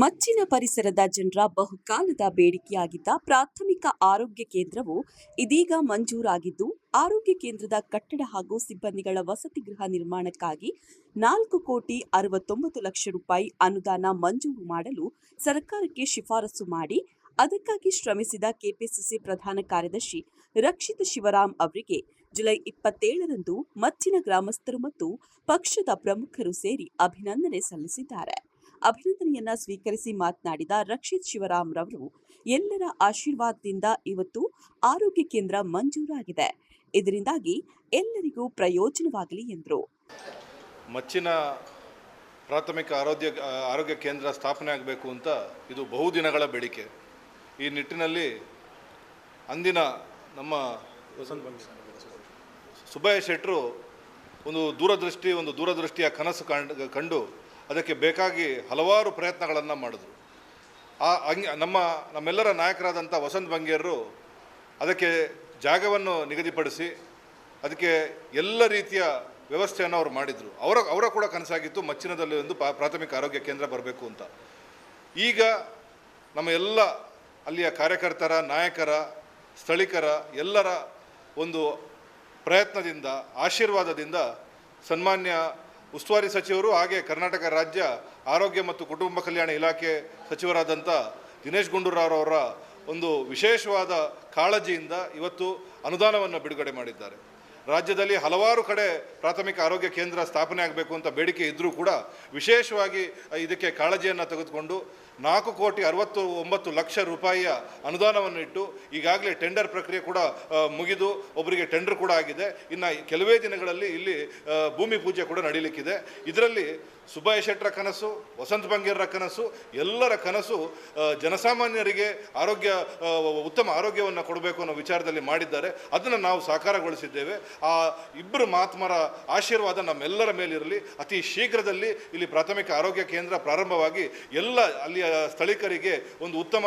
ಮಚ್ಚಿನ ಪರಿಸರದ ಜನರ ಬಹುಕಾಲದ ಬೇಡಿಕೆಯಾಗಿದ್ದ ಪ್ರಾಥಮಿಕ ಆರೋಗ್ಯ ಕೇಂದ್ರವು ಇದೀಗ ಮಂಜೂರಾಗಿದ್ದು, ಆರೋಗ್ಯ ಕೇಂದ್ರದ ಕಟ್ಟಡ ಹಾಗೂ ಸಿಬ್ಬಂದಿಗಳ ವಸತಿ ಗೃಹ ನಿರ್ಮಾಣಕ್ಕಾಗಿ ನಾಲ್ಕು ಕೋಟಿ ಅರವತ್ತೊಂಬತ್ತು ಲಕ್ಷ ರೂಪಾಯಿ ಅನುದಾನ ಮಂಜೂರು ಮಾಡಲು ಸರ್ಕಾರಕ್ಕೆ ಶಿಫಾರಸು ಮಾಡಿ, ಅದಕ್ಕಾಗಿ ಶ್ರಮಿಸಿದ ಕೆಪಿಸಿಸಿ ಪ್ರಧಾನ ಕಾರ್ಯದರ್ಶಿ ರಕ್ಷಿತ ಶಿವರಾಮ್ ಅವರಿಗೆ ಜುಲೈ ಇಪ್ಪತ್ತೇಳರಂದು ಮಚ್ಚಿನ ಗ್ರಾಮಸ್ಥರು ಮತ್ತು ಪಕ್ಷದ ಪ್ರಮುಖರು ಸೇರಿ ಅಭಿನಂದನೆ ಸಲ್ಲಿಸಿದ್ದಾರೆ. ಅಭಿನಂದನೆಯನ್ನ ಸ್ವೀಕರಿಸಿ ಮಾತನಾಡಿದ ರಕ್ಷಿತ್ ಶಿವರಾಮ್ ರವರು, ಎಲ್ಲರ ಆಶೀರ್ವಾದದಿಂದ ಇವತ್ತು ಆರೋಗ್ಯ ಕೇಂದ್ರ ಮಂಜೂರಾಗಿದೆ. ಇದರಿಂದಾಗಿ ಎಲ್ಲರಿಗೂ ಪ್ರಯೋಜನವಾಗಲಿ ಎಂದರು. ಮಚ್ಚಿನ ಪ್ರಾಥಮಿಕ ಆರೋಗ್ಯ ಆರೋಗ್ಯ ಕೇಂದ್ರ ಸ್ಥಾಪನೆ ಆಗಬೇಕು ಅಂತ ಇದು ಬಹುದಿನಗಳ ಬೇಡಿಕೆ. ಈ ನಿಟ್ಟಿನಲ್ಲಿ ಅಂದಿನ ನಮ್ಮ ಸುಬ್ಬಯ್ಯ ಶೆಟ್ಟರು ಒಂದು ದೂರದೃಷ್ಟಿ, ಒಂದು ದೂರದೃಷ್ಟಿಯ ಕನಸು ಕಂಡು ಅದಕ್ಕೆ ಬೇಕಾಗಿ ಹಲವಾರು ಪ್ರಯತ್ನಗಳನ್ನು ಮಾಡಿದ್ರು. ಆ ಹಂಗೆ ನಮ್ಮ, ನಮ್ಮೆಲ್ಲರ ನಾಯಕರಾದಂಥ ವಸಂತ ಬಂಗೇರರು ಅದಕ್ಕೆ ಜಾಗವನ್ನು ನಿಗದಿಪಡಿಸಿ, ಅದಕ್ಕೆ ಎಲ್ಲ ರೀತಿಯ ವ್ಯವಸ್ಥೆಯನ್ನು ಅವರು ಮಾಡಿದರು. ಅವರ ಅವರ ಕೂಡ ಕನಸಾಗಿತ್ತು, ಮಚ್ಚಿನದಲ್ಲಿ ಒಂದು ಪ್ರಾಥಮಿಕ ಆರೋಗ್ಯ ಕೇಂದ್ರ ಬರಬೇಕು ಅಂತ. ಈಗ ನಮ್ಮ ಎಲ್ಲ ಅಲ್ಲಿಯ ಕಾರ್ಯಕರ್ತರ, ನಾಯಕರ, ಸ್ಥಳೀಕರ ಎಲ್ಲರ ಒಂದು ಪ್ರಯತ್ನದಿಂದ, ಆಶೀರ್ವಾದದಿಂದ ಸನ್ಮಾನ್ಯ ಉಸ್ತುವಾರಿ ಸಚಿವರು ಹಾಗೆ ಕರ್ನಾಟಕ ರಾಜ್ಯ ಆರೋಗ್ಯ ಮತ್ತು ಕುಟುಂಬ ಕಲ್ಯಾಣ ಇಲಾಖೆ ಸಚಿವರಾದಂಥ ದಿನೇಶ್ ಗುಂಡೂರಾವ್ರವರ ಒಂದು ವಿಶೇಷವಾದ ಕಾಳಜಿಯಿಂದ ಇವತ್ತು ಅನುದಾನವನ್ನು ಬಿಡುಗಡೆ ಮಾಡಿದ್ದಾರೆ. ರಾಜ್ಯದಲ್ಲಿ ಹಲವಾರು ಕಡೆ ಪ್ರಾಥಮಿಕ ಆರೋಗ್ಯ ಕೇಂದ್ರ ಸ್ಥಾಪನೆ ಆಗಬೇಕು ಅಂತ ಬೇಡಿಕೆ ಇದ್ದರೂ ಕೂಡ ವಿಶೇಷವಾಗಿ ಇದಕ್ಕೆ ಕಾಳಜಿಯನ್ನು ತೆಗೆದುಕೊಂಡು ನಾಲ್ಕು ಕೋಟಿ ಅರವತ್ತು ಒಂಬತ್ತು ಲಕ್ಷ ರೂಪಾಯಿಯ ಅನುದಾನವನ್ನು ಇಟ್ಟು ಈಗಾಗಲೇ ಟೆಂಡರ್ ಪ್ರಕ್ರಿಯೆ ಕೂಡ ಮುಗಿದು ಒಬ್ಬರಿಗೆ ಟೆಂಡರ್ ಕೂಡ ಆಗಿದೆ. ಇನ್ನು ಕೆಲವೇ ದಿನಗಳಲ್ಲಿ ಇಲ್ಲಿ ಭೂಮಿ ಪೂಜೆ ಕೂಡ ನಡೀಲಿಕ್ಕಿದೆ. ಇದರಲ್ಲಿ ಸುಬ್ಬಯ್ಯ ಶೆಟ್ಟರ ಕನಸು, ವಸಂತ ಬಂಗೇರರ ಕನಸು, ಎಲ್ಲರ ಕನಸು ಜನಸಾಮಾನ್ಯರಿಗೆ ಆರೋಗ್ಯ ಉತ್ತಮ ಆರೋಗ್ಯವನ್ನು ಕೊಡಬೇಕು ಅನ್ನೋ ವಿಚಾರದಲ್ಲಿ ಮಾಡಿದ್ದಾರೆ. ಅದನ್ನು ನಾವು ಸಾಕಾರಗೊಳಿಸಿದ್ದೇವೆ. ಆ ಇಬ್ಬರು ಮಹಾತ್ಮರ ಆಶೀರ್ವಾದ ನಮ್ಮೆಲ್ಲರ ಮೇಲಿರಲಿ. ಅತಿ ಶೀಘ್ರದಲ್ಲಿ ಇಲ್ಲಿ ಪ್ರಾಥಮಿಕ ಆರೋಗ್ಯ ಕೇಂದ್ರ ಪ್ರಾರಂಭವಾಗಿ ಎಲ್ಲ ಅಲ್ಲಿಯ ಸ್ಥಳೀಕರಿಗೆ ಒಂದು ಉತ್ತಮ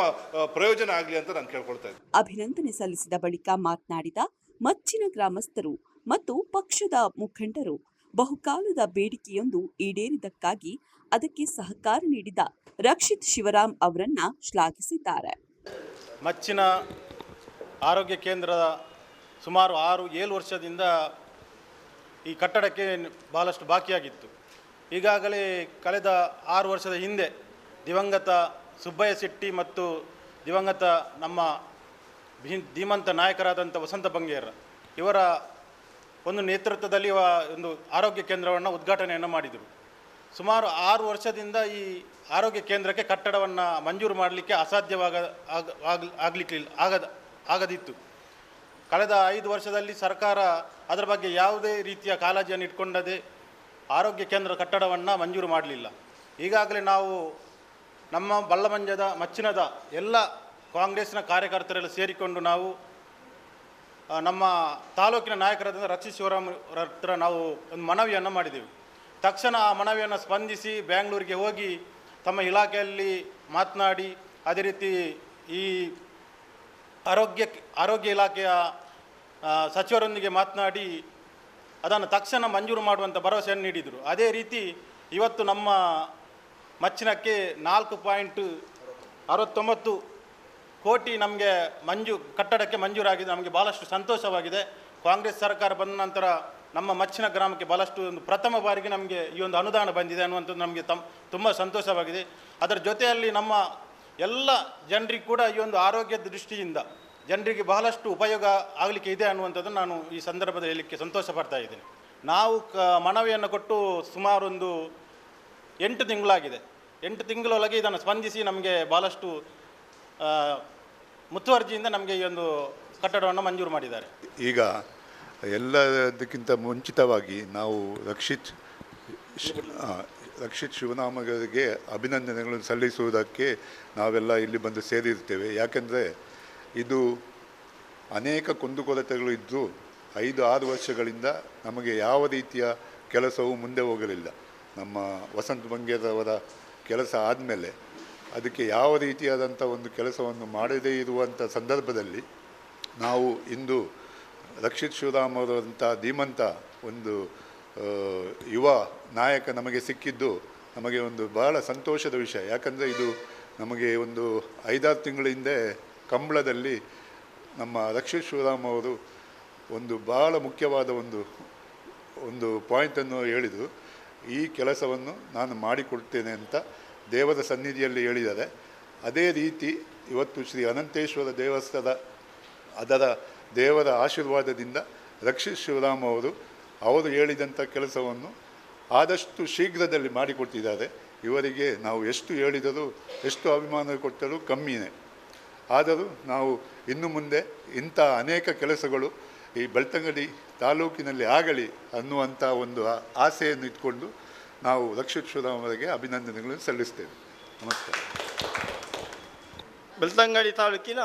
ಪ್ರಯೋಜನ ಆಗಲಿ ಅಂತ ನಾನು ಕೇಳ್ಕೊಳ್ತಾ ಇದ್ದೀನಿ. ಅಭಿನಂದನೆ ಸಲ್ಲಿಸಿದ ಬಳಿಕ ಮಾತನಾಡಿದ ಮಚ್ಚಿನ ಗ್ರಾಮಸ್ಥರು ಮತ್ತು ಪಕ್ಷದ ಮುಖಂಡರು ಬಹುಕಾಲದ ಬೇಡಿಕೆಯೊಂದು ಈಡೇರಿದ್ದಕ್ಕಾಗಿ ಅದಕ್ಕೆ ಸಹಕಾರ ನೀಡಿದ ರಕ್ಷಿತ್ ಶಿವರಾಮ್ ಅವರನ್ನ ಶ್ಲಾಘಿಸಿದ್ದಾರೆ. ಮಚ್ಚಿನ ಆರೋಗ್ಯ ಕೇಂದ್ರದ ಸುಮಾರು ಆರು, ಏಳು ವರ್ಷದಿಂದ ಈ ಕಟ್ಟಡಕ್ಕೆ ಬಹಳಷ್ಟು ಬಾಕಿಯಾಗಿತ್ತು. ಈಗಾಗಲೇ ಕಳೆದ ಆರು ವರ್ಷದ ಹಿಂದೆ ದಿವಂಗತ ಸುಬ್ಬಯ್ಯ ಶೆಟ್ಟಿ ಮತ್ತು ದಿವಂಗತ ನಮ್ಮ ಧೀಮಂತ ನಾಯಕರಾದಂಥ ವಸಂತ ಬಂಗೇರ ಇವರ ಒಂದು ನೇತೃತ್ವದಲ್ಲಿ ಒಂದು ಆರೋಗ್ಯ ಕೇಂದ್ರವನ್ನು ಉದ್ಘಾಟನೆಯನ್ನು ಮಾಡಿದರು. ಸುಮಾರು ಆರು ವರ್ಷದಿಂದ ಈ ಆರೋಗ್ಯ ಕೇಂದ್ರಕ್ಕೆ ಕಟ್ಟಡವನ್ನು ಮಂಜೂರು ಮಾಡಲಿಕ್ಕೆ ಅಸಾಧ್ಯವಾಗ ಆಗ ಆಗ್- ಆಗ್ಲಿಕ್ಕಿಲ್ಲ ಆಗದ ಆಗದಿತ್ತು. ಕಳೆದ ಐದು ವರ್ಷದಲ್ಲಿ ಸರ್ಕಾರ ಅದರ ಬಗ್ಗೆ ಯಾವುದೇ ರೀತಿಯ ಕಾಳಜಿಯನ್ನು ಇಟ್ಕೊಂಡದೆ ಆರೋಗ್ಯ ಕೇಂದ್ರ ಕಟ್ಟಡವನ್ನು ಮಂಜೂರು ಮಾಡಲಿಲ್ಲ. ಈಗಾಗಲೇ ನಾವು ನಮ್ಮ ಬಳ್ಳಮಂಜದ ಮಚ್ಚಿನದ ಎಲ್ಲ ಕಾಂಗ್ರೆಸ್ನ ಕಾರ್ಯಕರ್ತರೆಲ್ಲ ಸೇರಿಕೊಂಡು ನಾವು ನಮ್ಮ ತಾಲೂಕಿನ ನಾಯಕರಾದ ರಕ್ಷಿತ್ ಶಿವರಾಮ್ ಹತ್ರ ನಾವು ಒಂದು ಮನವಿಯನ್ನು ಮಾಡಿದೆವು ತಕ್ಷಣ ಆ ಮನವಿಯನ್ನು ಸ್ಪಂದಿಸಿ ಬ್ಯಾಂಗ್ಳೂರಿಗೆ ಹೋಗಿ ತಮ್ಮ ಇಲಾಖೆಯಲ್ಲಿ ಮಾತನಾಡಿ, ಅದೇ ರೀತಿ ಈ ಆರೋಗ್ಯ ಆರೋಗ್ಯ ಇಲಾಖೆಯ ಸಚಿವರೊಂದಿಗೆ ಮಾತನಾಡಿ ಅದನ್ನು ತಕ್ಷಣ ಮಂಜೂರು ಮಾಡುವಂಥ ಭರವಸೆಯನ್ನು ನೀಡಿದರು. ಅದೇ ರೀತಿ ಇವತ್ತು ನಮ್ಮ ಮಚ್ಚಿನಕ್ಕೆ ನಾಲ್ಕು ಪಾಯಿಂಟ್ ಅರವತ್ತೊಂಬತ್ತು ಕೋಟಿ ನಮಗೆ ಮಂಜು, ಕಟ್ಟಡಕ್ಕೆ ಮಂಜೂರಾಗಿದೆ, ನಮಗೆ ಭಾಳಷ್ಟು ಸಂತೋಷವಾಗಿದೆ. ಕಾಂಗ್ರೆಸ್ ಸರ್ಕಾರ ಬಂದ ನಂತರ ನಮ್ಮ ಮಚ್ಚಿನ ಗ್ರಾಮಕ್ಕೆ ಭಾಳಷ್ಟು ಒಂದು ಪ್ರಥಮ ಬಾರಿಗೆ ನಮಗೆ ಈ ಒಂದು ಅನುದಾನ ಬಂದಿದೆ ಅನ್ನುವಂಥದ್ದು ನಮಗೆ ತಮ್, ತುಂಬ ಸಂತೋಷವಾಗಿದೆ. ಅದರ ಜೊತೆಯಲ್ಲಿ ನಮ್ಮ ಎಲ್ಲ ಜನರಿಗೆ ಕೂಡ ಈ ಒಂದು ಆರೋಗ್ಯದ ದೃಷ್ಟಿಯಿಂದ ಜನರಿಗೆ ಬಹಳಷ್ಟು ಉಪಯೋಗ ಆಗಲಿಕ್ಕೆ ಇದೆ ಅನ್ನುವಂಥದ್ದು ನಾನು ಈ ಸಂದರ್ಭದಲ್ಲಿ ಹೇಳಲಿಕ್ಕೆ ಸಂತೋಷ ಪಡ್ತಾ ಇದ್ದೇನೆ. ನಾವು ಕ, ಮನವಿಯನ್ನು ಕೊಟ್ಟು ಸುಮಾರು ಒಂದು ಎಂಟು ತಿಂಗಳಾಗಿದೆ. ಎಂಟು ತಿಂಗಳೊಳಗೆ ಇದನ್ನು ಸ್ಪಂದಿಸಿ ನಮಗೆ ಭಾಳಷ್ಟು ಮುತುವರ್ಜಿಯಿಂದ ನಮಗೆ ಈ ಒಂದು ಕಟ್ಟಡವನ್ನು ಮಂಜೂರು ಮಾಡಿದ್ದಾರೆ. ಈಗ ಎಲ್ಲದಕ್ಕಿಂತ ಮುಂಚಿತವಾಗಿ ನಾವು ರಕ್ಷಿತ್ ರಕ್ಷಿತ್ ಶಿವನಾಮಗಳಿಗೆ ಅಭಿನಂದನೆಗಳನ್ನು ಸಲ್ಲಿಸುವುದಕ್ಕೆ ನಾವೆಲ್ಲ ಇಲ್ಲಿ ಬಂದು ಸೇರಿರ್ತೇವೆ ಯಾಕೆಂದರೆ ಇದು ಅನೇಕ ಕುಂದುಕೊರತೆಗಳು ಇದ್ದು ಐದು, ಆರು ವರ್ಷಗಳಿಂದ ನಮಗೆ ಯಾವ ರೀತಿಯ ಕೆಲಸವು ಮುಂದೆ ಹೋಗಲಿಲ್ಲ. ನಮ್ಮ ವಸಂತ ಬಂಗೇರವರ ಕೆಲಸ ಆದಮೇಲೆ ಅದಕ್ಕೆ ಯಾವ ರೀತಿಯಾದಂಥ ಒಂದು ಕೆಲಸವನ್ನು ಮಾಡದೇ ಇರುವಂಥ ಸಂದರ್ಭದಲ್ಲಿ ನಾವು ಇಂದು ರಕ್ಷಿತ್ ಶಿವರಾಮ್ ಅವರಂಥ ಧೀಮಂತ ಒಂದು ಯುವ ನಾಯಕ ನಮಗೆ ಸಿಕ್ಕಿದ್ದು ನಮಗೆ ಒಂದು ಬಹಳ ಸಂತೋಷದ ವಿಷಯ. ಯಾಕಂದರೆ ಇದು ನಮಗೆ ಒಂದು ಐದಾರು ತಿಂಗಳ ಹಿಂದೆ ಕಂಬಳದಲ್ಲಿ ನಮ್ಮ ರಕ್ಷಿತ್ ಶಿವರಾಮ್ ಅವರು ಒಂದು ಬಹಳ ಮುಖ್ಯವಾದ ಒಂದು ಒಂದು ಪಾಯಿಂಟನ್ನು ಹೇಳಿದರು. ಈ ಕೆಲಸವನ್ನು ನಾನು ಮಾಡಿಕೊಡ್ತೇನೆ ಅಂತ ದೇವರ ಸನ್ನಿಧಿಯಲ್ಲಿ ಹೇಳಿದ್ದಾರೆ ಅದೇ ರೀತಿ ಇವತ್ತು ಶ್ರೀ ಅನಂತೇಶ್ವರ ದೇವಸ್ಥಾನ ಅದರ ದೇವರ ಆಶೀರ್ವಾದದಿಂದ ರಕ್ಷಿತ್ ಶಿವರಾಮ್ ಅವರು ಅವರು ಹೇಳಿದಂಥ ಕೆಲಸವನ್ನು ಆದಷ್ಟು ಶೀಘ್ರದಲ್ಲಿ ಮಾಡಿಕೊಟ್ಟಿದ್ದಾರೆ ಇವರಿಗೆ ನಾವು ಎಷ್ಟು ಹೇಳಿದರೂ, ಎಷ್ಟು ಅಭಿಮಾನ ಕೊಟ್ಟರೂ ಕಮ್ಮಿನೇ. ಆದರೂ ನಾವು ಇನ್ನು ಮುಂದೆ ಇಂಥ ಅನೇಕ ಕೆಲಸಗಳು ಈ ಬೆಳ್ತಂಗಡಿ ತಾಲೂಕಿನಲ್ಲಿ ಆಗಲಿ ಅನ್ನುವಂಥ ಒಂದು ಆಸೆಯನ್ನು ಇಟ್ಕೊಂಡು ನಾವು ರಕ್ಷಿತ್ ಅವರಿಗೆ ಅಭಿನಂದನೆಗಳನ್ನು ಸಲ್ಲಿಸ್ತೇವೆ. ನಮಸ್ಕಾರ. ಬೆಳ್ತಂಗಡಿ ತಾಲೂಕಿನ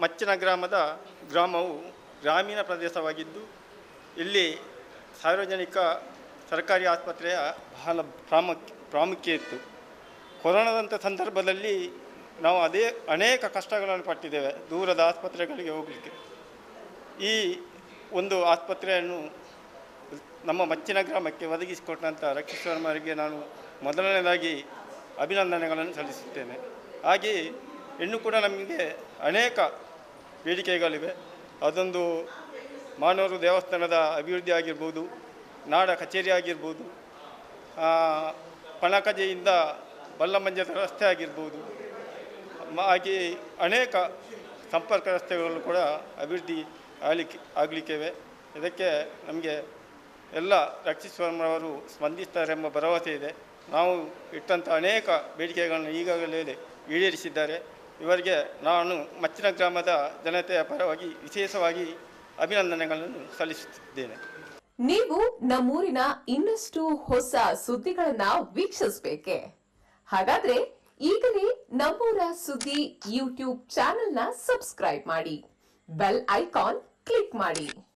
ಮಚ್ಚಿನ ಗ್ರಾಮದ ಗ್ರಾಮವು ಗ್ರಾಮೀಣ ಪ್ರದೇಶವಾಗಿದ್ದು, ಇಲ್ಲಿ ಸಾರ್ವಜನಿಕ ಸರ್ಕಾರಿ ಆಸ್ಪತ್ರೆಯ ಬಹಳ ಪ್ರಾಮುಖ್ಯ ಪ್ರಾಮುಖ್ಯ ಇತ್ತು. ಕೊರೋನಾದಂಥ ಸಂದರ್ಭದಲ್ಲಿ ನಾವು ಅದೇ ಅನೇಕ ಕಷ್ಟಗಳನ್ನು ಪಟ್ಟಿದ್ದೇವೆ ದೂರದ ಆಸ್ಪತ್ರೆಗಳಿಗೆ ಹೋಗಲಿಕ್ಕೆ. ಈ ಒಂದು ಆಸ್ಪತ್ರೆಯನ್ನು ನಮ್ಮ ಮಚ್ಚಿನ ಗ್ರಾಮಕ್ಕೆ ಒದಗಿಸಿಕೊಟ್ಟಂಥ ರಕ್ಷಿಶ್ವರಮರಿಗೆ ನಾನು ಮೊದಲನೇದಾಗಿ ಅಭಿನಂದನೆಗಳನ್ನು ಸಲ್ಲಿಸುತ್ತೇನೆ. ಹಾಗೆಯೇ ಇನ್ನು ಕೂಡ ನಮಗೆ ಅನೇಕ ಬೇಡಿಕೆಗಳಿವೆ. ಅದೊಂದು ಮಾನವರು ದೇವಸ್ಥಾನದ ಅಭಿವೃದ್ಧಿ ಆಗಿರ್ಬೋದು, ನಾಡ ಕಚೇರಿ ಆಗಿರ್ಬೋದು ಪಣಕಜೆಯಿಂದ ಬಲ್ಲಮಂಜದ ರಸ್ತೆ ಆಗಿರ್ಬೋದು ಹಾಗೆ ಅನೇಕ ಸಂಪರ್ಕ ರಸ್ತೆಗಳಲ್ಲೂ ಕೂಡ ಅಭಿವೃದ್ಧಿ ಆಗಲಿಕ್ಕೆ ಆಗಲಿಕ್ಕಿವೆ. ಇದಕ್ಕೆ ನಮಗೆ ಎಲ್ಲ ರಕ್ಷಿಸುವವರು ಸ್ಪಂದಿಸ್ತಾರೆಂಬ ಭರವಸೆ ಇದೆ. ನಾವು ಇಟ್ಟಂಥ ಅನೇಕ ಬೇಡಿಕೆಗಳನ್ನು ಈಗಾಗಲೇ ಈಡೇರಿಸಿದ್ದಾರೆ. ಇವರಿಗೆ ನಾನು ಮಚ್ಚಿನ ಗ್ರಾಮದ ಜನತೆಯ ಪರವಾಗಿ ವಿಶೇಷವಾಗಿ ಅಭಿನಂದನೆಗಳನ್ನು ಸಲ್ಲಿಸುತ್ತಿದ್ದೇನೆ. ನೀವು ನಮ್ಮೂರಿನ ಇನ್ನಷ್ಟು ಹೊಸ ಸುದ್ದಿಗಳನ್ನ ವೀಕ್ಷಿಸಬೇಕೆ? ಹಾಗಾದ್ರೆ ಈಗಲೇ ನಮ್ಮೂರ ಸುದ್ದಿ ಯೂಟ್ಯೂಬ್ ಚಾನೆಲ್ನ ಸಬ್ಸ್ಕ್ರೈಬ್ ಮಾಡಿ, ಬೆಲ್ ಐಕಾನ್ ಕ್ಲಿಕ್ ಮಾಡಿ.